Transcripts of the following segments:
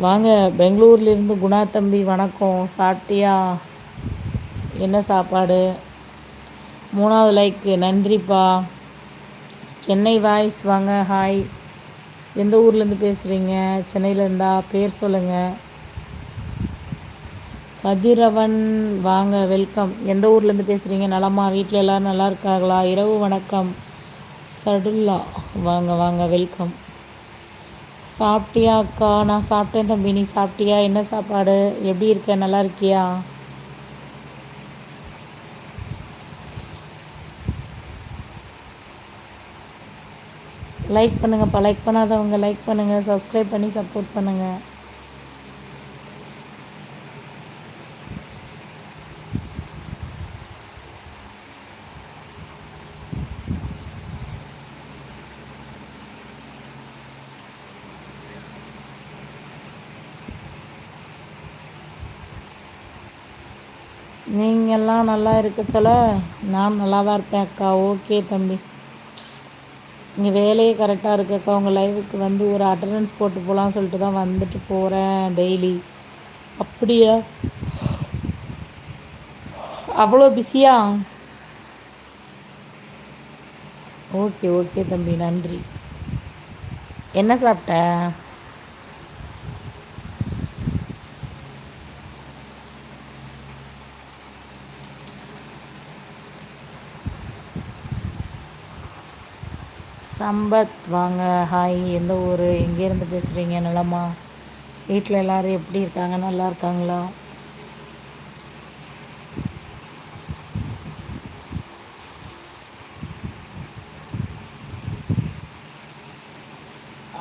வாங்க பெங்களூர்லேருந்து குணா தம்பி வணக்கம். சாப்பிட்டியா? என்ன சாப்பாடு? மூணாவது லைக்கு. நன்றிப்பா. சென்னை வாய்ஸ் வாங்க ஹாய். எந்த ஊர்லேருந்து பேசுகிறீங்க சென்னையிலேருந்தா பேர் சொல்லுங்கள் கதிரவன் வாங்க வெல்கம். எந்த ஊர்லேருந்து பேசுகிறீங்க நலமா? வீட்டில் எல்லோரும் நல்லா இருக்காங்களா? இரவு வணக்கம். சடுல்லா. வாங்க வாங்க வெல்கம். சாப்பிட்டியா அக்கா? நான் சாப்பிட்டேன் தம்பி. நீ சாப்பிட்டியா? என்ன சாப்பாடு? எப்படி இருக்க? நல்லா இருக்கியா? லைக் பண்ணுங்கப்பா. லைக் பண்ணாதவங்க லைக் பண்ணுங்கள் சப்ஸ்கிரைப் பண்ணி சப்போர்ட் பண்ணுங்கள் நீங்கள்லாம் நல்லா இருக்க நான் நல்லா தான் இருப்பேன் அக்கா. ஓகே தம்பி. இங்கே வேலையே கரெக்டாக இருக்கு அக்கா. உங்கள் லைவுக்கு வந்து ஒரு அட்டண்டன்ஸ் போட்டு போகலான்னு சொல்லிட்டு தான் வந்துட்டு போகிறேன் டெய்லி அப்படியா? அவ்வளோ பிஸியா ஓகே ஓகே தம்பி. நன்றி. என்ன சாப்பிட்ட? சம்பத். வாங்க ஹாய் எந்த ஊர்? எங்கேருந்து பேசுகிறீங்க நலமா? வீட்டில் எல்லோரும் எப்படி இருக்காங்க? நல்லா இருக்காங்களா?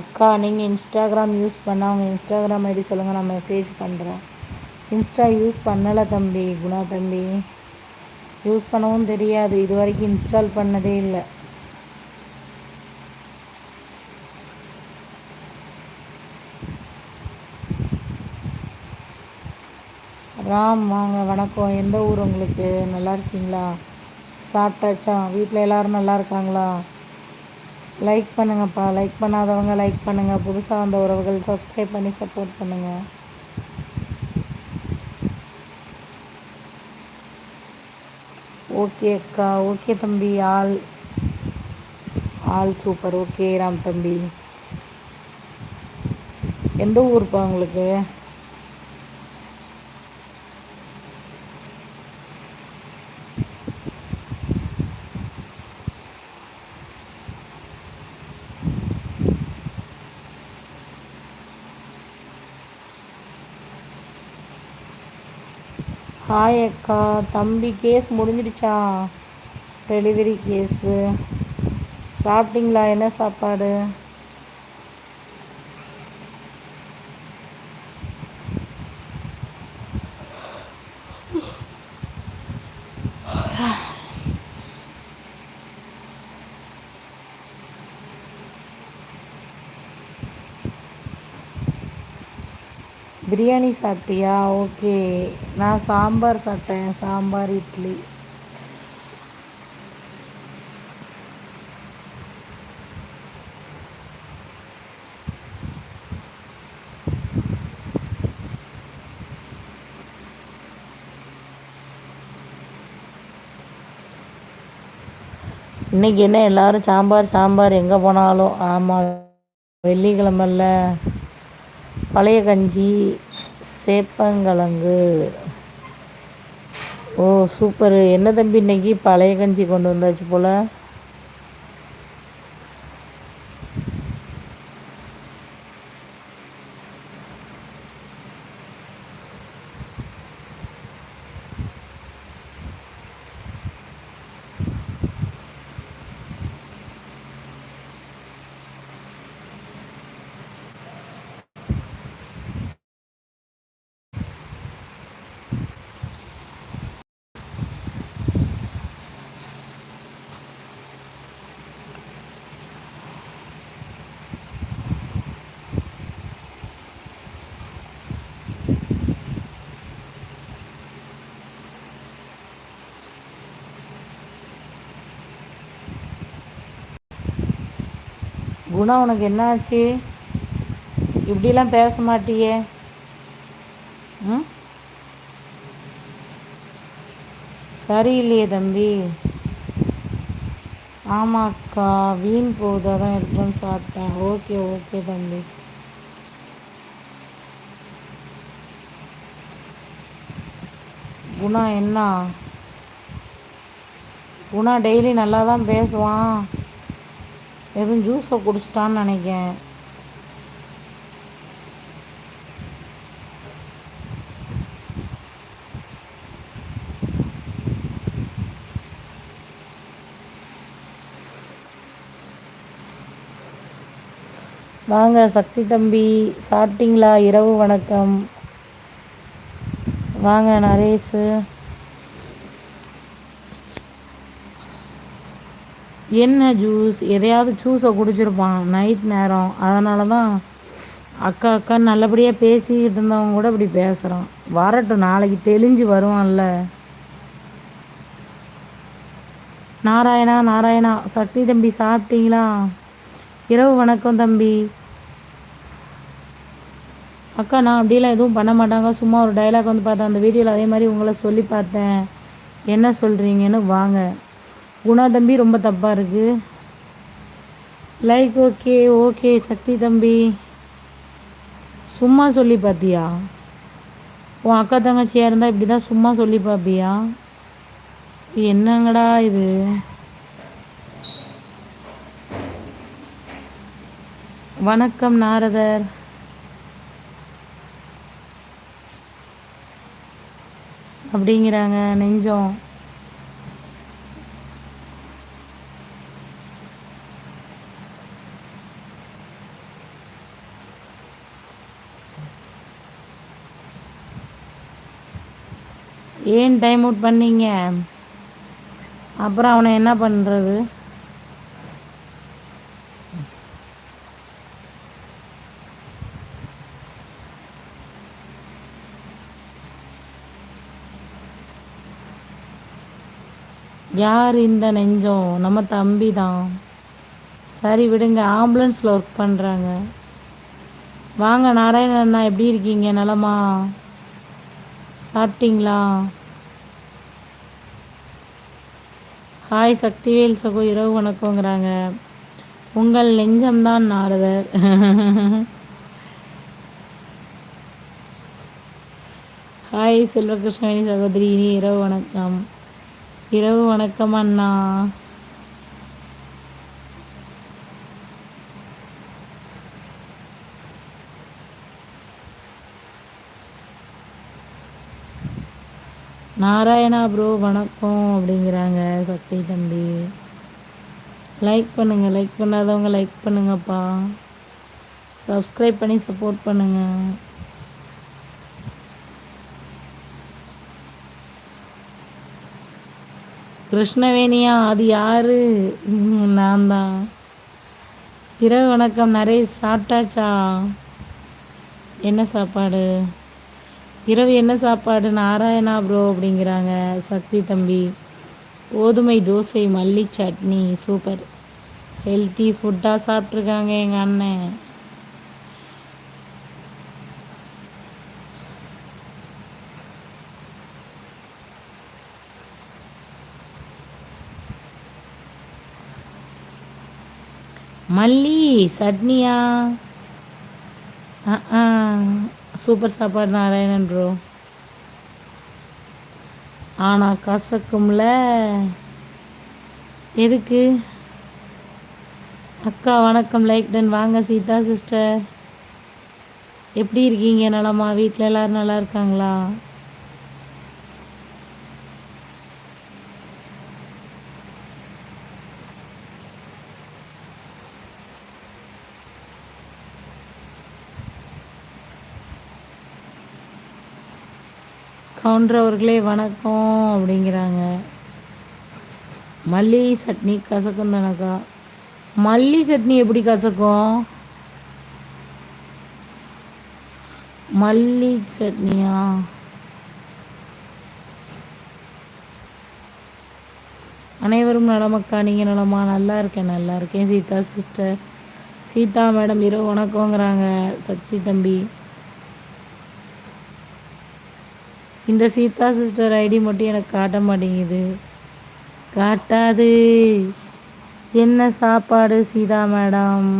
அக்கா நீங்கள் இன்ஸ்டாகிராம் யூஸ் பண்ணால் உங்கள் இன்ஸ்டாகிராம் ஐடி சொல்லுங்கள் நான் மெசேஜ் பண்ணுறேன் இன்ஸ்டா யூஸ் பண்ணலை தம்பி குணா தம்பி. யூஸ் பண்ணவும் தெரியாது. இது வரைக்கும் இன்ஸ்டால் பண்ணதே இல்லை. ராம் வாங்க வணக்கம். எந்த ஊர் உங்களுக்கு? நல்லா இருக்கீங்களா? சாப்பிட்டாச்சா? வீட்டில் எல்லோரும் நல்லா இருக்காங்களா? லைக் பண்ணுங்கப்பா. லைக் பண்ணாதவங்க லைக் பண்ணுங்கள் புதுசாக வந்த உறவுகள் சப்ஸ்கிரைப் பண்ணி சப்போர்ட் பண்ணுங்கள் ஓகே அக்கா. ஓகே தம்பி. All all super okay Ram தம்பி. எந்த ஊருப்பா உங்களுக்கு? ஹாய் அக்கா தம்பி கேஸ் முடிஞ்சிடுச்சா? டெலிவரி கேஸு சாப்பிட்டீங்களா? என்ன சாப்பாடு? பிரியாணி சாப்பிட்டியா? ஓகே. நான் சாம்பார் சாப்பிட்டேன். சாம்பார் இட்லி. இன்றைக்கி என்ன? எல்லோரும் சாம்பார் சாம்பார் எங்கே போனாலும்? ஆமாம் வெள்ளிக்கிழமல்ல பழைய கஞ்சி சேப்பங்கிழங்கு. Oh super. என்ன தம்பி இன்னைக்கு பழைய கஞ்சி கொண்டு வந்தாச்சு போல்? குணா உனக்கு என்ன ஆச்சு இப்படிலாம் பேச மாட்டியே. ம்? சரியில்லையே தம்பி. ஆமாக்கா வீண் போகுது. அதான் எடுத்து சாப்பிட்டேன். ஓகே ஓகே தம்பி. குணா என்ன? குணா டெய்லி நல்லா தான் பேசுவான். எதுவும் ஜூஸை குடிச்சிட்டான்னு நினைக்கேன் வாங்க சக்தி தம்பி சாப்பிட்டீங்களா இரவு வணக்கம். வாங்க நரேஷு. என்ன ஜூஸ் எதையாவது ஜூஸை குடிச்சிருப்பான். நைட் நேரம். அதனால தான் அக்கா அக்கா நல்லபடியாக பேசிக்கிட்டு இருந்தவங்க கூட இப்படி பேசுகிறான் வரட்டும் நாளைக்கு தெளிஞ்சு வருவான்ல. நாராயணா நாராயணா சக்தி தம்பி சாப்பிட்டீங்களா? இரவு வணக்கம் தம்பி. அக்கா நான் அப்படிலாம் எதுவும் பண்ண மாட்டாங்க. சும்மா ஒரு டைலாக் வந்து பார்த்தேன். அந்த வீடியோவில் அதே மாதிரி உங்களை சொல்லி பார்த்தேன். என்ன சொல்கிறீங்கன்னு வாங்க. குணா தம்பி ரொம்ப தப்பாக இருக்குது லைக் ஓகே ஓகே சக்தி தம்பி. சும்மா சொல்லி பார்த்தியா உன் அக்கா தங்கச்சியாக இருந்தால் இப்படி தான் சும்மா சொல்லி பார்ப்பியா என்னங்கடா இது? வணக்கம் நாரதர். அப்படிங்கிறாங்க நெஞ்சம். ஏன் டைம் அவுட் பண்ணீங்க? அப்புறம் அவனை என்ன பண்ணுறது யார் இந்த நெஞ்சம்? நம்ம தம்பி தான் சரி விடுங்க ஆம்புலன்ஸில் ஒர்க் பண்ணுறாங்க வாங்க நாராயண அண்ணா எப்படி இருக்கீங்க? நலமா? சாப்பிட்டீங்களா? ஹாய் சக்திவேல் சகோ இரவு வணக்கங்கிறாங்க. உங்கள் நெஞ்சம்தான் நாரதர். ஹாய் செல்வகிருஷ்ணவேணி சகோதரி இனி இரவு வணக்கம். இரவு வணக்கம் அண்ணா. நாராயணா ப்ரோ வணக்கம் அப்படிங்கிறாங்க சக்தி தம்பி. லைக் பண்ணுங்கள் லைக் பண்ணாதவங்க லைக் பண்ணுங்கப்பா. சப்ஸ்கிரைப் பண்ணி சப்போர்ட் பண்ணுங்கள் கிருஷ்ணவேணியா அது யாரு? நான் தான் இரவு வணக்கம் நரேஷ் சாப்பிட்டாச்சா? என்ன சாப்பாடு? இரவு என்ன சாப்பாடு? நாராயணா ப்ரோ அப்படிங்கிறாங்க. சக்தி தம்பி. கோதுமை தோசை மல்லி சட்னி சூப்பர் ஹெல்த்தி ஃபுட்டாக சாப்பிட்ருக்காங்க எங்கள் அண்ணன். மல்லி சட்னியா? ஆ. சூப்பர் சாப்பாடு நாராயணன் ப்ரோ ஆனால் கசக்கும்ல. எதுக்கு? அக்கா வணக்கம். Like done. வாங்க சீதா சிஸ்டர் எப்படி இருக்கீங்க? நலமா? வீட்டில் எல்லோரும் நல்லா இருக்காங்களா? கவுண்டர் அவர்களே வணக்கம் அப்படிங்கிறாங்க. மல்லி சட்னி கசக்கும் தானக்கா? மல்லி சட்னி எப்படி கசக்கும்? மல்லி சட்னியா? அனைவரும் நலமக்கா நீங்கள் நலமா? நல்லா இருக்கேன் நல்லா இருக்கேன். சீதா சிஸ்டர் சீதா மேடம் இரவு வணக்கங்கிறாங்க சக்தி தம்பி. இந்த சீதா சிஸ்டர் ஐடி மட்டும் எனக்கு காட்ட மாட்டேங்குது. காட்டாது. என்ன சாப்பாடு சீதா மேடம்?